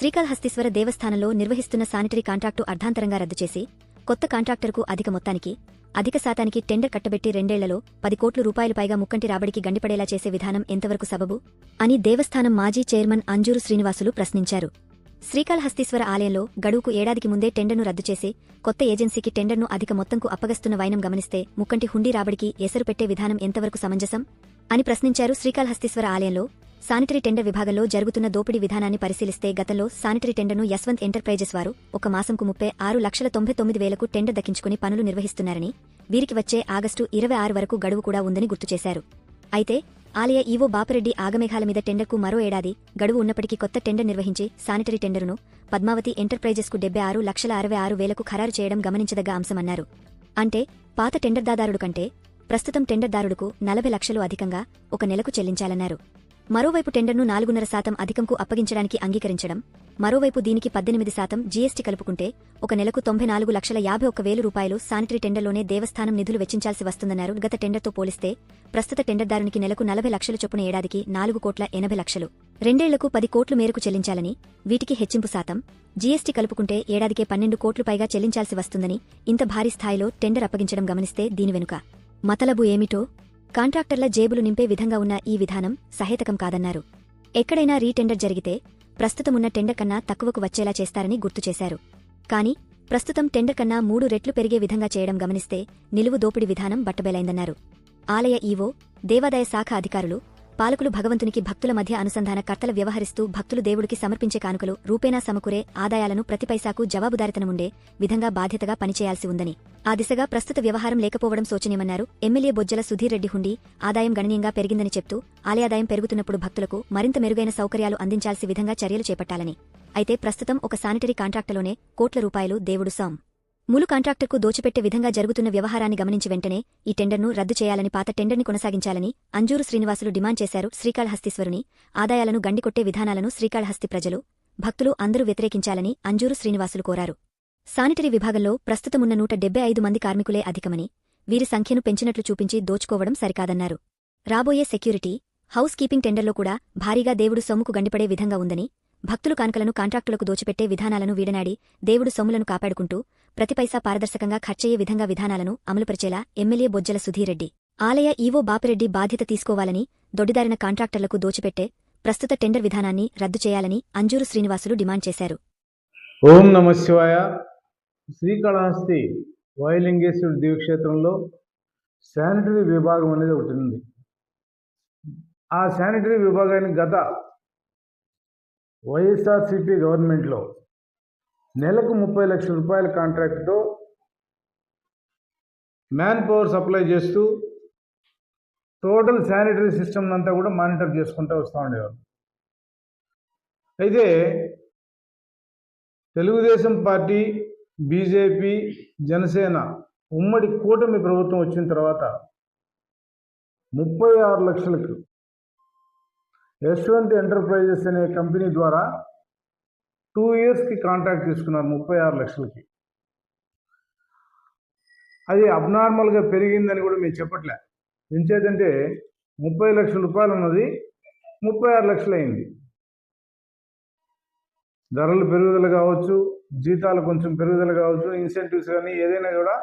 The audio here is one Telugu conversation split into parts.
శ్రీకాళహస్తీశ్వర దేవస్థానంలో నిర్వహిస్తున్న శానిటరీ కాంట్రాక్టు అర్ధాంతరంగా రద్దు చేసి కొత్త కాంట్రాక్టర్కు అధిక మొత్తానికి అధిక శాతానికి టెండర్ కట్టబెట్టి రెండేళ్ళలో పది కోట్ల రూపాయలు పైగా ముక్కంటి రాబడికి గండిపడేలా చేసే విధానం ఎంతవరకు సబబు అని దేవస్థానం మాజీ చైర్మన్ అంజూరు శ్రీనివాసులు ప్రశ్నించారు. శ్రీకాళహస్తీశ్వర ఆలయంలో గడువుకు ఏడాదికి ముందే టెండర్ను రద్దు చేసి కొత్త ఏజెన్సీకి టెండర్ను అధిక మొత్తంకు అప్పగస్తున్న వైనం గమనిస్తే ముక్కంటి హుండీ రాబడికి ఎసరు పెట్టే విధానం ఎంతవరకు సమంజసం అని ప్రశ్నించారు శ్రీకాళహస్తీశ్వర ఆలయంలో శానిటరీ టెండర్ విభాగంలో జరుగుతున్న దోపిడీ విధానాన్ని పరిశీలిస్తే గతంలో శానిటరీ టెండర్ను యశ్వంత్ ఎంటర్ప్రైజెస్ వారు ఒక మాసంకు ముప్పై ఆరు లక్షల తొంభై తొమ్మిది వేలకు టెండర్ దక్కించుకుని పనులు నిర్వహిస్తున్నారని వీరికి వచ్చే ఆగస్టు ఇరవై ఆరు వరకు గడువు కూడా ఉందని గుర్తు చేశారు. అయితే ఆలయ ఈవో బాపిరెడ్డి ఆగమేఘాల మీద టెండర్కు మరో ఏడాది గడువు ఉన్నప్పటికీ కొత్త టెండర్ నిర్వహించి శానిటరీ టెండరును పద్మావతి ఎంటర్ప్రైజెస్కు డెబ్బై ఆరు లక్షల అరవై ఆరు వేలకు ఖరారు చేయడం గమనించదగ్గ అంశమన్నారు. అంటే పాత టెండర్దాదారుడు కంటే ప్రస్తుతం టెండర్దారుడుకు నలభై లక్షలు అధికంగా ఒక నెలకు చెల్లించాలన్నారు. మరోవైపు టెండర్ను నాలుగున్నర శాతం అధికంకు అప్పగించడానికి అంగీకరించడం మరోవైపు దీనికి పద్దెనిమిది శాతం జీఎస్టీ కలుపుకుంటే ఒక నెలకు తొంభై నాలుగు లక్షల యాభై ఒక్క వేలు రూపాయలు శానిటరీ టెండర్లోనే దేవస్థానం నిధులు వెచ్చించాల్సి వస్తుందన్నారు. గత టెండర్తో పోలిస్తే ప్రస్తుత టెండర్దారునికి నెలకు నలభై లక్షల చొప్పున ఏడాదికి నాలుగు కోట్ల ఎనభై లక్షలు. రెండేళ్ళకు పది కోట్లు మేరకు చెల్లించాలని వీటికి హెచ్చింపు శాతం జీఎస్టీ కలుపుకుంటే ఏడాదికే పన్నెండు కోట్లు పైగా చెల్లించాల్సి వస్తుందని ఇంత భారీ స్థాయిలో టెండర్ అప్పగించడం గమనిస్తే దీని వెనుక మతలబు ఏమిటో కాంట్రాక్టర్ల జేబులు నింపే విధంగా ఉన్న ఈ విధానం సహేతకం కాదన్నారు. ఎక్కడైనా రీటెండర్ జరిగితే ప్రస్తుతమున్న టెండర్ కన్నా తక్కువకు వచ్చేలా చేస్తారని గుర్తు చేశారు. కానీ ప్రస్తుతం టెండర్ కన్నా మూడు రెట్లు పెరిగే విధంగా చేయడం గమనిస్తే నిలువు దోపిడి విధానం బట్టబేలైందన్నారు. ఆలయ ఈవో దేవాదాయ శాఖ అధికారులు పాలకులు భగవంతునికి భక్తుల మధ్య అనుసంధాన కర్తల వ్యవహరిస్తూ భక్తులు దేవుడికి సమర్పించే కానుకలు రూపేణా సమకూరే ఆదాయాలను ప్రతి పైసాకు జవాబుదారితనముండే విధంగా బాధ్యతగా పనిచేయాల్సి ఉందని ఆ దిశగా ప్రస్తుత వ్యవహారం లేకపోవడం శోచనీయమన్నారు. ఎమ్మెల్యే బొజ్జల సుధీర్ రెడ్డి హుండీ ఆదాయం గణనీయంగా పెరిగిందని చెప్తూ ఆలయాదాయం పెరుగుతున్నప్పుడు భక్తులకు మరింత మెరుగైన సౌకర్యాలు అందించాల్సి విధంగా చర్యలు చేపట్టాలని. అయితే ప్రస్తుతం ఒక శానిటరీ కాంట్రాక్టులోనే కోట్ల రూపాయలు దేవుడు సాం ములు కాంట్రాక్టర్కు దోచిపెట్టే విధంగా జరుగుతున్న వ్యవహారాన్ని గమనించి వెంటనే ఈ టెండర్ను రద్దు చేయాలని పాత టెండర్ని కొనసాగించాలని అంజూరు శ్రీనివాసులు డిమాండ్ చేశారు శ్రీకాళహస్తీశ్వరుని. ఆదాయాలను గండికొట్టే విధానాలను శ్రీకాళహస్తి ప్రజలు భక్తులు అందరూ వ్యతిరేకించాలని అంజూరు శ్రీనివాసులు కోరారు. శానిటరీ విభాగంలో ప్రస్తుతమున్న నూట డెబ్బై ఐదు మంది కార్మికులే అధికమని వీరి సంఖ్యను పెంచినట్లు చూపించి దోచుకోవడం సరికాదన్నారు. రాబోయే సెక్యూరిటీ హౌస్ కీపింగ్ టెండర్లో కూడా భారీగా దేవుడు సొమ్ముకు గండిపడే విధంగా ఉందని భక్తులు కానుకలను కాంట్రాక్టులకు దోచిపెట్టే విధానాలను వీడనాడి దేవుడు సొమ్ములను కాపాడుకుంటూ ప్రతి పైసా పారదర్శకంగా ఖర్చయ్యే విధంగా విధానాలను అమలుపరిచేలా ఎమ్మెల్యే బొజ్జల సుధీరెడ్డి. ఆలయ ఈవో బాపిరెడ్డి బాధ్యత తీసుకోవాలని దొడ్డిదారిన కాంట్రాక్టర్లకు దోచిపెట్టే ప్రస్తుత టెండర్ విధానాన్ని రద్దు చేయాలని అంజూరు శ్రీనివాసులు డిమాండ్ చేశారు. ఓం నమ శివాయ. శ్రీకాళహస్తి వాయులింగేశ్వరుడు దివ్యక్షేత్రంలో శానిటరీ విభాగం అనేది ఒకటి ఉంది. ఆ శానిటరీ విభాగానికి గత వైఎస్ఆర్సిపి గవర్నమెంట్లో నెలకు ముప్పై లక్షల రూపాయల కాంట్రాక్ట్తో మ్యాన్ పవర్ సప్లై చేస్తూ టోటల్ శానిటరీ సిస్టమ్ అంతా కూడా మానిటర్ చేసుకుంటూ వస్తూ ఉండేవారు. అయితే తెలుగుదేశం పార్టీ బీజేపీ జనసేన ఉమ్మడి కూటమి ప్రభుత్వం వచ్చిన తర్వాత ముప్పై ఆరు లక్షలకు యశ్వంత్ ఎంటర్ప్రైజెస్ అనే కంపెనీ ద్వారా టూ ఇయర్స్కి కాంట్రాక్ట్ తీసుకున్నారు ముప్పై ఆరు లక్షలకి. అది అబ్నార్మల్గా పెరిగిందని కూడా మేము చెప్పట్లే. ఎంచేదంటే ముప్పై లక్షల రూపాయలు ఉన్నది ముప్పై ఆరు లక్షలు అయింది. ధరలు పెరుగుదల కావచ్చు జీతాలు కొంచెం పెరుగుదల కావచ్చు ఇన్సెంటివ్స్ కానీ ఏదైనా కూడా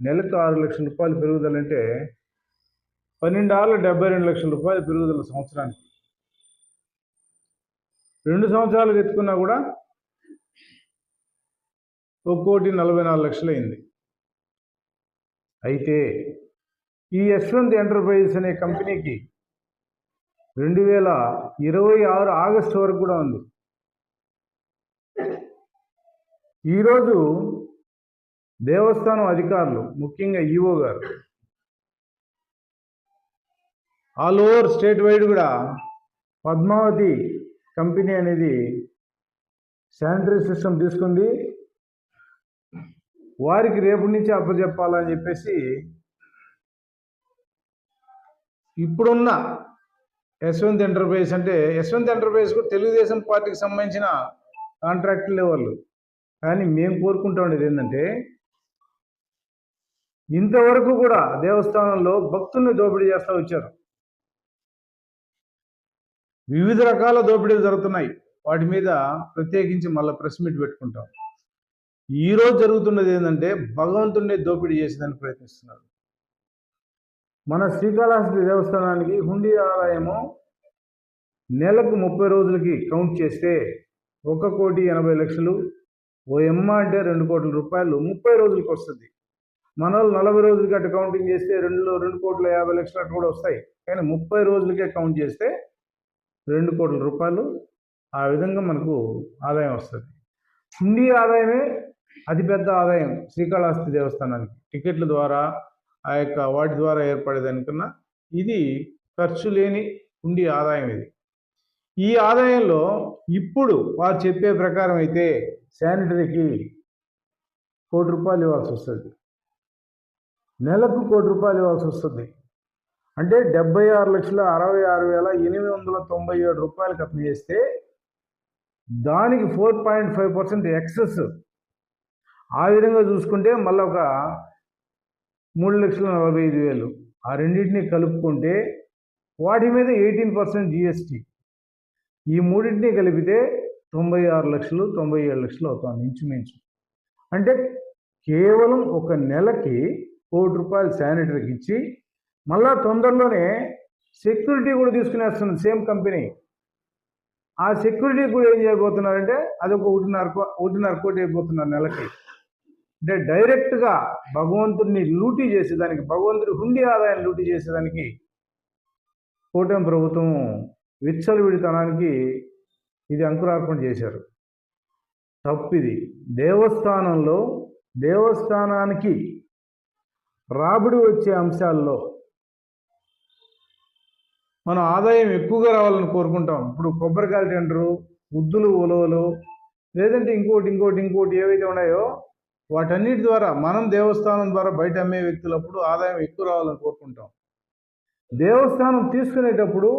నెలకు ఆరు లక్షల రూపాయలు పెరుగుదల అంటే పన్నెండు ఆరులు డెబ్బై రెండు లక్షల రూపాయలు పెరుగుదల సంవత్సరానికి. రెండు సంవత్సరాలు ఎత్తుకున్నా కూడా ఒక కోటి నలభై నాలుగు లక్షలైంది. అయితే ఈ యశ్వంత్ ఎంటర్ప్రైజెస్ అనే కంపెనీకి రెండు వేల ఇరవై ఆరు ఆగస్టు వరకు కూడా ఉంది. ఈరోజు దేవస్థానం అధికారులు ముఖ్యంగా ఈఓ గారు ఆల్ ఓవర్ స్టేట్ వైడ్ కూడా పద్మావతి కంపెనీ అనేది శానిటరీ సిస్టమ్ తీసుకుంది. వారికి రేపు నుంచి అప్పచెప్పాలని చెప్పేసి ఇప్పుడున్న యశ్వంత్ ఎంటర్ప్రైజ్ అంటే యశ్వంత్ ఎంటర్ప్రైజ్ కూడా తెలుగుదేశం పార్టీకి సంబంధించిన కాంట్రాక్టులే వాళ్ళు కానీ మేము కోరుకుంటా ఉండేది ఏంటంటే ఇంతవరకు కూడా దేవస్థానంలో భక్తుల్ని దోపిడీ చేస్తూ వచ్చారు. వివిధ రకాల దోపిడీలు జరుగుతున్నాయి. వాటి మీద ప్రత్యేకించి మళ్ళీ ప్రెస్ మీట్ పెట్టుకుంటాం. ఈరోజు జరుగుతున్నది ఏంటంటే భగవంతుడిని దోపిడీ చేసేదానికి ప్రయత్నిస్తున్నారు. మన శ్రీకాళహస్తి దేవస్థానానికి హుండీ ఆదాయము నెలకు ముప్పై రోజులకి కౌంట్ చేస్తే ఒక కోటి ఎనభై లక్షలు ఓ ఎమ్మ అంటే రెండు కోట్ల రూపాయలు ముప్పై రోజులకి వస్తుంది. మన వాళ్ళు నలభై రోజులకి అటు కౌంటింగ్ చేస్తే రెండు రెండు కోట్ల యాభై లక్షలు అటు కూడా వస్తాయి. కానీ ముప్పై రోజులకే కౌంట్ చేస్తే రెండు కోట్ల రూపాయలు ఆ విధంగా మనకు ఆదాయం వస్తుంది. హుండీ ఆదాయమే అతిపెద్ద ఆదాయం శ్రీకాళహస్తి దేవస్థానానికి. టికెట్ల ద్వారా ఆ యొక్క వాటి ద్వారా ఏర్పడేదానికన్నా ఇది ఖర్చు లేని ఉండి ఆదాయం ఇది. ఈ ఆదాయంలో ఇప్పుడు వారు చెప్పే ప్రకారం అయితే శానిటరీకి కోటి రూపాయలు ఇవ్వాల్సి వస్తుంది. నెలకు కోటి రూపాయలు ఇవ్వాల్సి వస్తుంది. అంటే డెబ్బై ఆరు లక్షల అరవై ఆరు వేల ఎనిమిది వందల తొంభై ఏడు రూపాయలు అతను చేస్తే దానికి four point five percent excess ఆ విధంగా చూసుకుంటే మళ్ళీ ఒక మూడు లక్షల నలభై ఐదు వేలు. ఆ రెండింటిని కలుపుకుంటే వాటి మీద ఎయిటీన్ పర్సెంట్ జిఎస్టీ. ఈ మూడింటిని కలిపితే తొంభై ఆరు లక్షలు తొంభై ఏడు లక్షలు అవుతుంది ఇంచుమించు. అంటే కేవలం ఒక నెలకి కోటి రూపాయలు శానిటరీకి ఇచ్చి మళ్ళా తొందరలోనే సెక్యూరిటీ కూడా తీసుకునేస్తుంది సేమ్ కంపెనీ. ఆ సెక్యూరిటీ కూడా ఏం చేయబోతున్నారంటే అది ఒక ఒకటిన్నర కో- ఒకటిన్నర కోటి అయిపోతున్నారు నెలకి. అంటే డైరెక్ట్గా భగవంతుడిని లూటీ చేసేదానికి భగవంతుడి హుండీ ఆదాయాన్ని లూటీ చేసేదానికి కూటమి ప్రభుత్వం విచ్చలవిడితనానికి ఇది అంకురార్పణ చేశారు. తప్పిది. దేవస్థానంలో దేవస్థానానికి రాబడి వచ్చే అంశాల్లో మనం ఆదాయం ఎక్కువగా రావాలని కోరుకుంటాం. ఇప్పుడు కొబ్బరికాయలు టెండరు ఉద్దులు ఉలవలు లేదంటే ఇంకోటి ఇంకోటి ఇంకోటి ఏవైతే ఉన్నాయో వాటన్నిటి ద్వారా మనం దేవస్థానం ద్వారా బయట అమ్మే వ్యక్తులప్పుడు ఆదాయం ఎక్కువ రావాలని కోరుకుంటాం. దేవస్థానం తీసుకునేటప్పుడు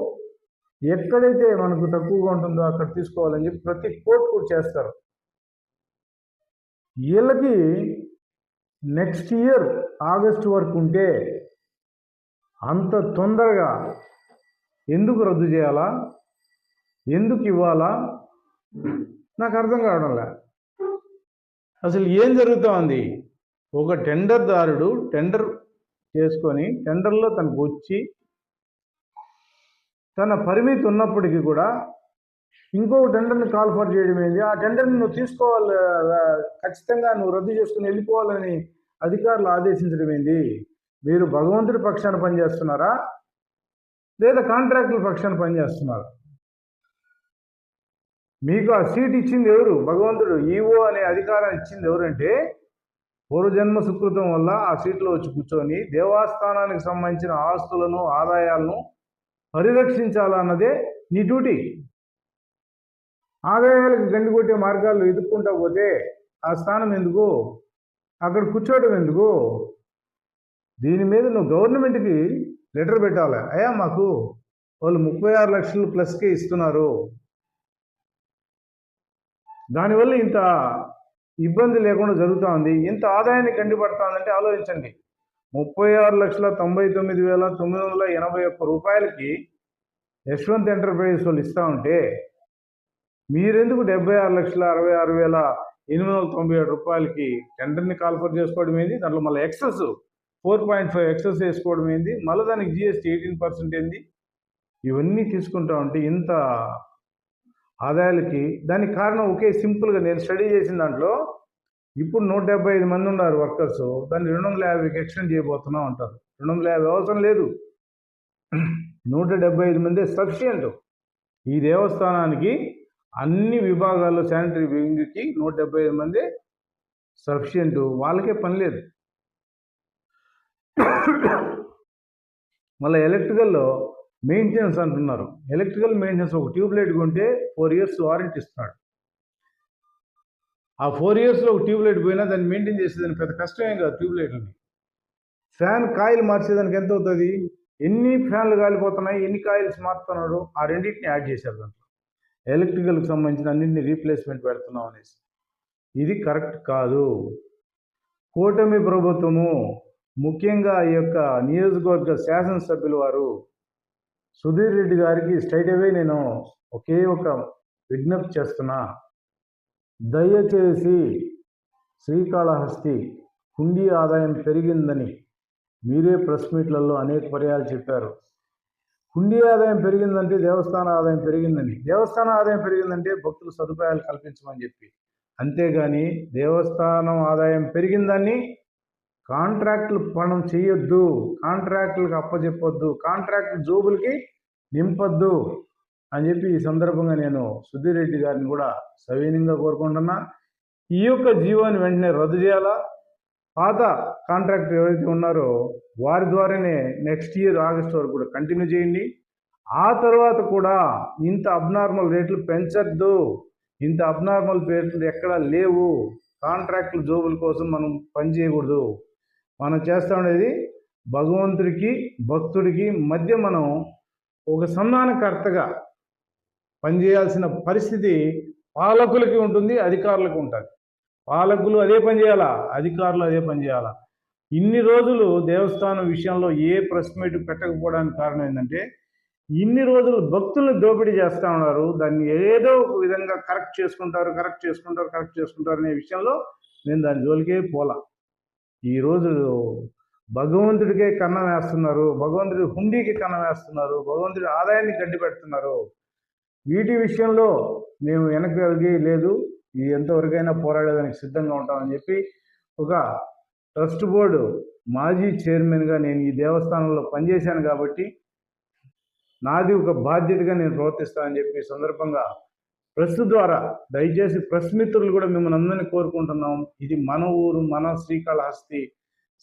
ఎక్కడైతే మనకు తక్కువగా ఉంటుందో అక్కడ తీసుకోవాలని చెప్పి ప్రతి కోర్టు కూడా చేస్తారు. వీళ్ళకి నెక్స్ట్ ఇయర్ ఆగస్టు వరకు ఉంటే అంత తొందరగా ఎందుకు రద్దు చేయాలా? ఎందుకు ఇవ్వాలా? నాకు అర్థం కావడంలే అసలు ఏం జరుగుతోంది ఒక టెండర్దారుడు టెండర్ చేసుకొని టెండర్లో తనకు వచ్చి తన పరిమితి ఉన్నప్పటికీ కూడా ఇంకో టెండర్ని కాల్ ఫర్ చేయడం ఏంది? ఆ టెండర్ని నువ్వు తీసుకోవాలి ఖచ్చితంగా నువ్వు రద్దు చేసుకుని వెళ్ళిపోవాలని అధికారులు ఆదేశించడం ఏంది? మీరు భగవంతుడి పక్షాన పనిచేస్తున్నారా? లేదా కాంట్రాక్టుల పక్షాన పనిచేస్తున్నారా? మీకు ఆ సీట్ ఇచ్చింది ఎవరు? భగవంతుడు. ఈవో అనే అధికారం ఇచ్చింది ఎవరంటే పూర్వజన్మ సుకృతం వల్ల ఆ సీట్లో వచ్చి కూర్చొని దేవస్థానానికి సంబంధించిన ఆస్తులను ఆదాయాలను పరిరక్షించాలన్నదే నీ డ్యూటీ. ఆదాయాలకు గండి కొట్టే మార్గాలు ఎదుర్కొంటా పోతే ఆ స్థానం ఎందుకు? అక్కడ కూర్చోవడం ఎందుకు? దీని మీద నువ్వు గవర్నమెంట్కి లెటర్ పెట్టాలి? అయ్యా మాకు వాళ్ళు ముప్పై ఆరు లక్షలు ప్లస్కే ఇస్తున్నారు. దానివల్ల ఇంత ఇబ్బంది లేకుండా జరుగుతూ ఉంది. ఇంత ఆదాయాన్ని కండిపడుతుందంటే ఆలోచించండి. ముప్పై ఆరు లక్షల తొంభై తొమ్మిది వేల తొమ్మిది వందల ఎనభై ఒక్క రూపాయలకి యశ్వంత్ ఎంటర్ప్రైజెస్ వాళ్ళు ఇస్తూ ఉంటే మీరెందుకు డెబ్బై ఆరు లక్షల అరవై ఆరు వేల ఎనిమిది వందల తొంభై ఏడు రూపాయలకి టెండర్ని కాల్ఫర్ చేసుకోవడం ఏంది? దాంట్లో మళ్ళీ excess four point five excess వేసుకోవడం ఏంది? మళ్ళీ దానికి జిఎస్టీ ఎయిటీన్ పర్సెంట్ ఏంది? ఇవన్నీ తీసుకుంటా ఉంటే ఇంత ఆదాయాలకి దానికి కారణం ఒకే సింపుల్గా నేను స్టడీ చేసిన దాంట్లో ఇప్పుడు నూట డెబ్బై ఐదు మంది ఉన్నారు వర్కర్స్. దాన్ని రెండు వందల యాభైకి ఎక్స్టెండ్ చేయబోతున్నాం అంటారు. రెండు వందల యాభై అవసరం లేదు. నూట డెబ్బై ఐదు మంది సఫిషియంట్. ఈ దేవస్థానానికి అన్ని విభాగాల్లో శానిటరీ వింగ్కి నూట డెబ్బై ఐదు మంది సఫిషియంట్. వాళ్ళకే పని లేదు. మళ్ళీ ఎలక్ట్రికల్లో మెయింటెనెన్స్ అంటున్నారు. ఎలక్ట్రికల్ మెయింటెనెన్స్ ఒక ట్యూబ్ లైట్ కొంటే ఫోర్ ఇయర్స్ వారంటీ ఇస్తున్నాడు ఆ ఫోర్ ఇయర్స్లో ఒక ట్యూబ్ లైట్ పోయినా దాన్ని మెయింటైన్ చేసేదానికి పెద్ద కష్టమేం కాదు ట్యూబ్ లైట్లని ఫ్యాన్ కాయిల్ మార్చేదానికి ఎంత అవుతుంది? ఎన్ని ఫ్యాన్లు కాలిపోతున్నాయి? ఎన్ని కాయిల్స్ మారుతున్నాడు? ఆ రెండింటిని యాడ్ చేశారు దాంట్లో. ఎలక్ట్రికల్కి సంబంధించిన అన్నింటిని రీప్లేస్మెంట్ పెడుతున్నాం అనేసి. ఇది కరెక్ట్ కాదు. కూటమి ప్రభుత్వము ముఖ్యంగా ఈ యొక్క నియోజకవర్గ శాసనసభ్యులు వారు సుధీర్ రెడ్డి గారికి స్ట్రైట్ అవే నేను ఒకే ఒక విజ్ఞప్తి చేస్తున్నా. దయచేసి శ్రీకాళహస్తి హుండీ ఆదాయం పెరిగిందని మీరే ప్రెస్ మీట్లలో అనేక పర్యాలు చెప్పారు. హుండీ ఆదాయం పెరిగిందంటే దేవస్థాన ఆదాయం పెరిగిందని. దేవస్థాన ఆదాయం పెరిగిందంటే భక్తులు సదుపాయాలు కల్పించమని చెప్పి. అంతేగాని దేవస్థానం ఆదాయం పెరిగిందని కాంట్రాక్టులు మనం చేయొద్దు కాంట్రాక్టులకు అప్పచెప్పొద్దు కాంట్రాక్ట్ జోబులకి నింపొద్దు అని చెప్పి ఈ సందర్భంగా నేను సుధీర్ రెడ్డి గారిని కూడా సవీనంగా కోరుకుంటున్నా. ఈ యొక్క జీవోని వెంటనే రద్దు చేయాలా? పాత కాంట్రాక్టర్ ఎవరైతే ఉన్నారో వారి ద్వారానే నెక్స్ట్ ఇయర్ ఆగస్ట్ వరకు కూడా కంటిన్యూ చేయండి. ఆ తర్వాత కూడా ఇంత అబ్నార్మల్ రేట్లు పెంచద్దు. ఇంత అబ్నార్మల్ రేట్లు ఎక్కడా లేవు. కాంట్రాక్టుల జోబుల కోసం మనం పని చేయకూడదు. మనం చేస్తూ ఉండేది భగవంతుడికి భక్తుడికి మధ్య మనం ఒక సంధానకర్తగా పనిచేయాల్సిన పరిస్థితి పాలకులకి ఉంటుంది అధికారులకు ఉంటుంది. పాలకులు అదే పని చేయాలా? అధికారులు అదే పని చేయాలా? ఇన్ని రోజులు దేవస్థానం విషయంలో ఏ ప్రెస్ మీట్ పెట్టకపోవడానికి కారణం ఏంటంటే ఇన్ని రోజులు భక్తులను దోపిడీ చేస్తూ ఉన్నారు దాన్ని ఏదో ఒక విధంగా కరెక్ట్ చేసుకుంటారు కరెక్ట్ చేసుకుంటారు కరెక్ట్ చేసుకుంటారు అనే విషయంలో నేను దాని జోలికే పోలా. ఈరోజు భగవంతుడికే కన్నం వేస్తున్నారు భగవంతుడి హుండీకి కన్నం వేస్తున్నారు భగవంతుడి ఆదాయాన్ని గడ్డి పెడుతున్నారు. వీటి విషయంలో మేము వెనక్కి వెలిగి లేదు ఇది ఎంతవరకైనా పోరాడేదానికి సిద్ధంగా ఉంటామని చెప్పి ఒక ట్రస్ట్ బోర్డు మాజీ చైర్మన్గా నేను ఈ దేవస్థానంలో పనిచేశాను కాబట్టి నాది ఒక బాధ్యతగా నేను ప్రవర్తిస్తానని చెప్పి సందర్భంగా ప్రెస్ ద్వారా దయచేసి ప్రెస్ మిత్రులు కూడా మిమ్మల్ని అందరినీ కోరుకుంటున్నాం. ఇది మన ఊరు మన శ్రీకాళహస్తి.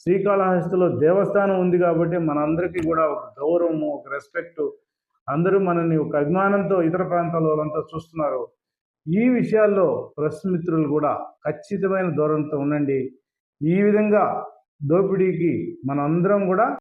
శ్రీకాళహస్తిలో దేవస్థానం ఉంది కాబట్టి మనందరికీ కూడా ఒక గౌరవము ఒక రెస్పెక్ట్ అందరూ మనల్ని ఒక అభిమానంతో ఇతర ప్రాంతాల వాళ్ళంతా చూస్తున్నారు. ఈ విషయాల్లో ప్రెస్ మిత్రులు కూడా ఖచ్చితమైన ధోరణితో ఉండండి. ఈ విధంగా దోపిడీకి మనందరం కూడా